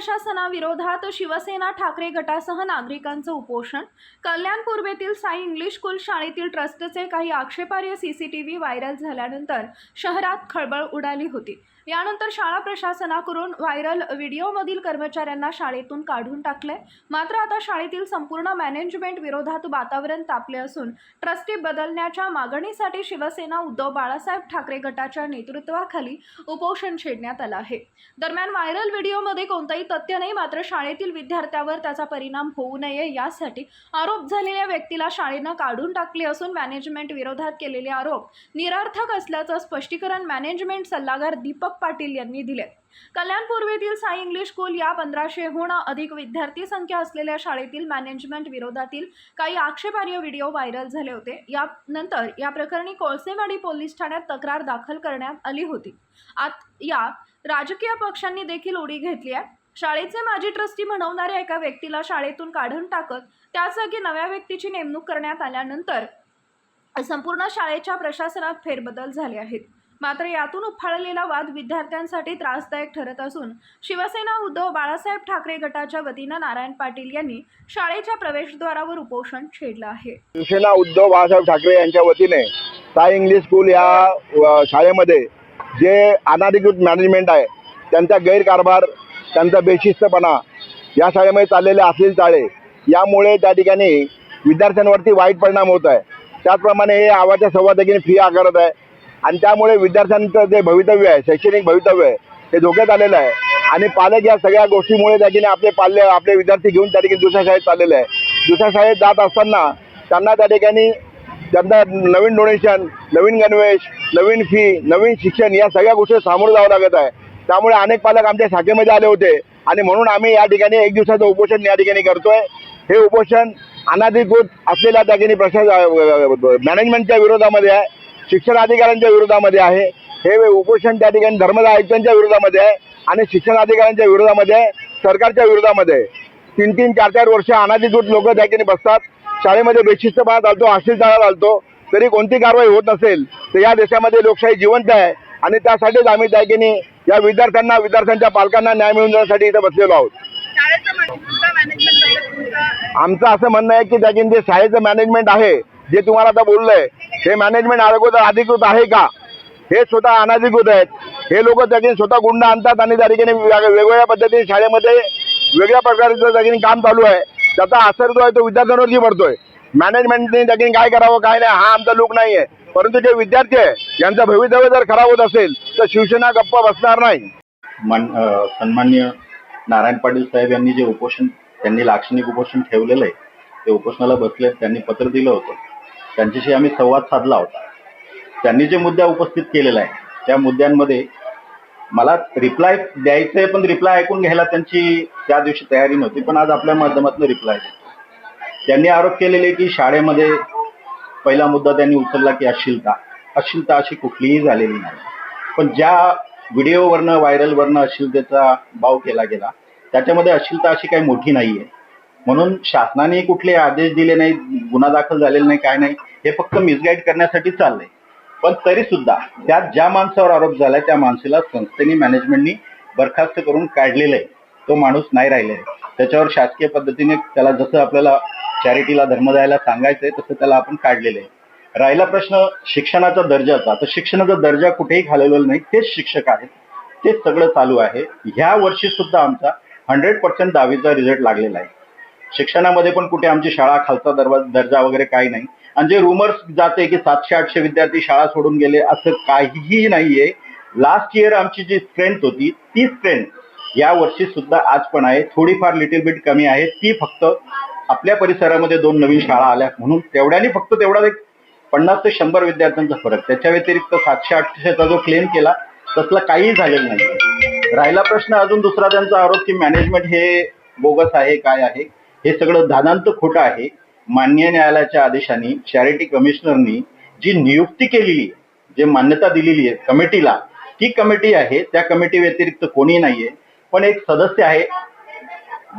प्रशासनाविरोधात शिवसेना ठाकरे गटासह नागरिकांचं उपोषण. कल्याण पूर्वेतील साई इंग्लिश स्कूल शाळेतील ट्रस्टचे काही आक्षेपार्ह सीसीटीव्ही व्हायरल झाल्यानंतर शहरात खळबळ उडाली होती. यानंतर शाळा प्रशासनाकडून व्हायरल व्हिडिओमधील कर्मचाऱ्यांना शाळेतून काढून टाकले मात्र आता शाळेतील संपूर्ण मॅनेजमेंट विरोधात वातावरण तापले असून ट्रस्टी बदलण्याच्या मागणीसाठी शिवसेना उद्धव बाळासाहेब ठाकरे गटाच्या नेतृत्वाखाली उपोषण छेडण्यात आलं आहे. दरम्यान व्हायरल व्हिडिओमध्ये कोणताही तथ्य नाही मात्र शाळेतील विद्यार्थ्यावर त्याचा परिणाम होऊ नये यासाठी आरोप झालेल्या व्यक्तीला शाळेनं काढून टाकले असून मॅनेजमेंट विरोधात केलेले आरोप निरर्थक असल्याचं स्पष्टीकरण मॅनेजमेंट सल्लागार दीपक पाटील यांनी दिले कल्याण पूर्वेतील साई इंग्लिश स्कूल या पंधराशेहून अधिक विद्यार्थी संख्या असलेल्या शाळेतील मॅनेजमेंट विरोधातील काही आक्षेपार्ह व्हिडिओ व्हायरल झाले होते. यानंतर या प्रकरणी कोळसेवाडी पोलीस ठाण्यात तक्रार दाखल करण्यात आली होती. आत या राजकीय पक्षांनी देखील उडी घेतली आहे. शाळेचे माजी ट्रस्टी म्हणवणाऱ्या एका व्यक्तीला शाळेतून काढून टाकत त्याच जागी नव्या व्यक्तीची नेमणूक करण्यात आल्यानंतर संपूर्ण शाळेच्या प्रशासनात फेरबदल झाले आहेत. मात्र यातून उफाळलेला वाद विद्यार्थ्यांसाठी त्रासदायक ठरत असून शिवसेना उद्धव बाळासाहेब ठाकरे गटाच्या वतीनं नारायण पाटील यांनी शाळेच्या प्रवेशद्वारावर उपोषण छेडलं आहे. शिवसेना उद्धव बाळासाहेब ठाकरे यांच्या वतीने साई इंग्लिश स्कूल या शाळेमध्ये जे अनाधिकृत मॅनेजमेंट आहे त्यांचा गैरकारभार त्यांचा बेशिस्तपणा या शाळेमध्ये चाललेले असलेले चाळे यामुळे त्या ठिकाणी विद्यार्थ्यांवरती वाईट परिणाम होत आहे. त्याचप्रमाणे हे आवाच्या सव्वा फी आकारत आहे. आणि त्यामुळे विद्यार्थ्यांचं जे भवितव्य आहे शैक्षणिक भवितव्य आहे ते धोक्यात आलेलं आहे. आणि पालक या सगळ्या गोष्टीमुळे त्या ठिकाणी आपले पाल्य आपले विद्यार्थी घेऊन त्या ठिकाणी दुसऱ्या शाळेत चाललेले आहे. दुसऱ्या शाळेत जात असताना त्यांना त्या ठिकाणी त्यांना नवीन डोनेशन नवीन गणवेश नवीन फी नवीन शिक्षण या सगळ्या गोष्टी सामोरं जावं लागत आहे. त्यामुळे अनेक पालक आमच्या शाखेमध्ये आले होते आणि म्हणून आम्ही या ठिकाणी एक दिवसाचं उपोषण या ठिकाणी करतोय. हे उपोषण अनाधिकृत असलेल्या त्या ठिकाणी प्रशासन मॅनेजमेंटच्या विरोधामध्ये आहे. शिक्षण अधिकाऱ्यांच्या विरोधामध्ये आहे. हे उपोषण त्या ठिकाणी धर्मदाय आयुक्तांच्या विरोधामध्ये आहे आणि शिक्षण अधिकाऱ्यांच्या विरोधामध्ये आहे सरकारच्या विरोधामध्ये आहे. तीन तीन चार चार वर्ष अनाधिकृत लोक त्या ठिकाणी बसतात. शाळेमध्ये बेशिस्तपणा चालतो अश्लीलपणा चालतो तरी कोणती कारवाई होत नसेल तर या देशामध्ये लोकशाही जिवंत आहे आणि त्यासाठीच आम्ही त्या ठिकाणी या विद्यार्थ्यांना विद्यार्थ्यांच्या पालकांना न्याय मिळवून देण्यासाठी इथं बसलेलो आहोत. शाळेचं मा- तुमचं मॅनेजमेंट पाहिलं तुमचं आमचं असं म्हणणं आहे की त्या ठिकाणी जे शाळेचं मॅनेजमेंट आहे जे तुम्हाला आता बोललंय हे मॅनेजमेंट अगोदर अधिकृत आहे का? हे स्वतः अनाधिकृत आहेत. हे लोक त्या स्वतः गुंड आणतात आणि त्या ठिकाणी वेगवेगळ्या पद्धतीने शाळेमध्ये वेगळ्या प्रकारचं त्या ठिकाणी काम चालू आहे. त्याचा असर जो आहे तो विद्यार्थ्यांवरती पडतोय. मॅनेजमेंटने त्या ठिकाणी काय करावं काय नाही हा आमचा लूक नाही आहे परंतु जे विद्यार्थी आहे यांचं भवितव्य जर खराब होत असेल तर शिवसेना गप्प बसणार नाही. मान सन्मान्य नारायण पाटील साहेब यांनी जे उपोषण त्यांनी लाक्षणिक उपोषण ठेवलेलं आहे ते उपोषणाला बसले त्यांनी पत्र दिलं होतं. त्यांच्याशी आम्ही संवाद साधला होता. त्यांनी जे मुद्दा उपस्थित केलेला आहे त्या मुद्द्यांमध्ये मला रिप्लाय द्यायचं आहे पण रिप्लाय ऐकून घ्यायला त्यांची त्या दिवशी तयारी नव्हती पण आज आपल्या माध्यमातून रिप्लाय देतो त्यांनी आरोप केलेले की शाळेमध्ये पहिला मुद्दा त्यांनी उचलला की अश्लीलता. अश्लीलता अशी कुठलीही झालेली नाही. पण ज्या व्हिडिओवरनं व्हायरलवरनं अश्लीलतेचा भाव केला गेला त्याच्यामध्ये अश्लीलता अशी काही मोठी नाहीये. म्हणून शासनाने कुठले आदेश दिले नाही गुन्हा दाखल झालेला नाही काय नाही हे फक्त मिसगाईड करण्यासाठी चाललंय. पण तरी सुद्धा त्यात ज्या माणसावर आरोप झालाय त्या माणसाला संस्थेने मॅनेजमेंटनी बरखास्त करून काढलेलं आहे. तो माणूस नाही राहिलेला आहे. त्याच्यावर शासकीय पद्धतीने त्याला जसं आपल्याला चॅरिटीला धर्म द्यायला सांगायचंय तसं त्याला आपण काढलेलं आहे. राहिला प्रश्न शिक्षणाचा दर्जाचा तर शिक्षणाचा दर्जा कुठेही घालवलेला नाही. तेच शिक्षक आहेत. तेच सगळं चालू आहे. ह्या वर्षी सुद्धा आमचा हंड्रेड पर्सेंट दहावीचा रिझल्ट लागलेला आहे. शिक्षणामध्ये पण कुठे आमची शाळा खालचा दरवा दर्जा वगैरे काही नाही. आणि जे रुमर्स जाते की सातशे आठशे विद्यार्थी शाळा सोडून गेले असं काहीही नाहीये. लास्ट इयर आमची जी स्ट्रेंथ होती ती स्ट्रेंथ या वर्षी सुद्धा आज पण आहे. थोडीफार लिटिल बिट कमी आहे. ती फक्त आपल्या परिसरामध्ये दोन नवीन शाळा आल्या म्हणून तेवढ्याने फक्त तेवढा एक पन्नास ते शंभर विद्यार्थ्यांचा फरक. त्याच्या व्यतिरिक्त सातशे आठशेचा जो क्लेम केला तसला काहीही झालेलं नाही राहिला प्रश्न अजून दुसरा त्यांचा आरोप की मॅनेजमेंट हे बोगस आहे काय आहे? हे सगळं दादांत खोटं आहे. मान्य न्यायालयाच्या आदेशाने चॅरिटी कमिशनरनी जी नियुक्ती केलेली आहे जे मान्यता दिलेली आहे कमिटीला ती कमिटी आहे. त्या कमिटी व्यतिरिक्त कोणी नाहीये. पण एक सदस्य आहे.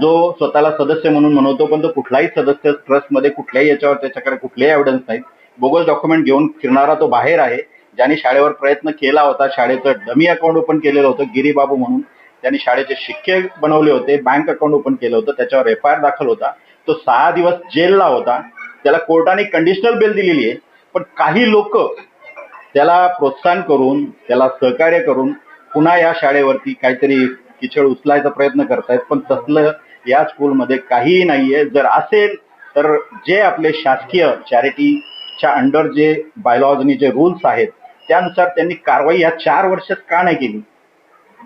जो स्वतःला सदस्य म्हणून म्हणवतो पण तो कुठलाही सदस्य ट्रस्टमध्ये कुठल्याही याच्यावर त्याच्याकडे कुठलेही एव्हिडन्स नाहीत. बोगस डॉक्युमेंट घेऊन फिरणारा तो बाहेर आहे. ज्याने शाळेवर प्रयत्न केला होता शाळेचं डमी अकाउंट ओपन केलेलं होतं गिरीबाबू म्हणून. त्यांनी शाळेचे शिक्के बनवले होते बँक अकाउंट ओपन केलं होतं त्याच्यावर एफ आय आर दाखल होता. तो सहा दिवस जेलला होता. त्याला कोर्टाने कंडिशनल बेल दिलेली आहे. पण काही लोक त्याला प्रोत्साहन करून त्याला सहकार्य करून पुन्हा या शाळेवरती काहीतरी किचड उचलायचा प्रयत्न करतायत. पण तसलं या स्कूलमध्ये काहीही नाहीये. जर असेल तर जे आपले शासकीय चॅरिटीच्या अंडर जे बायलॉजनी जे रूल्स आहेत त्यानुसार त्यांनी कारवाई या चार वर्षात का नाही केली?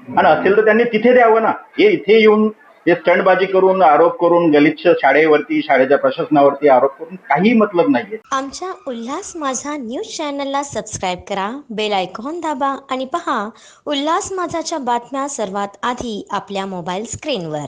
आणि असेल तर त्यांनी तिथे द्यावं ना. हे इथे येऊन हे स्टंटबाजी करून आरोप करून गलिच्छ शाळेवरती शाळेच्या प्रशासनावरती आरोप करून काही मतलब नाहीये. आमच्या उल्हास माझा न्यूज चॅनलला सबस्क्राईब करा बेल आयकॉन दाबा आणि पहा उल्हास माझाच्या बातम्या सर्वात आधी आपल्या मोबाईल स्क्रीनवर.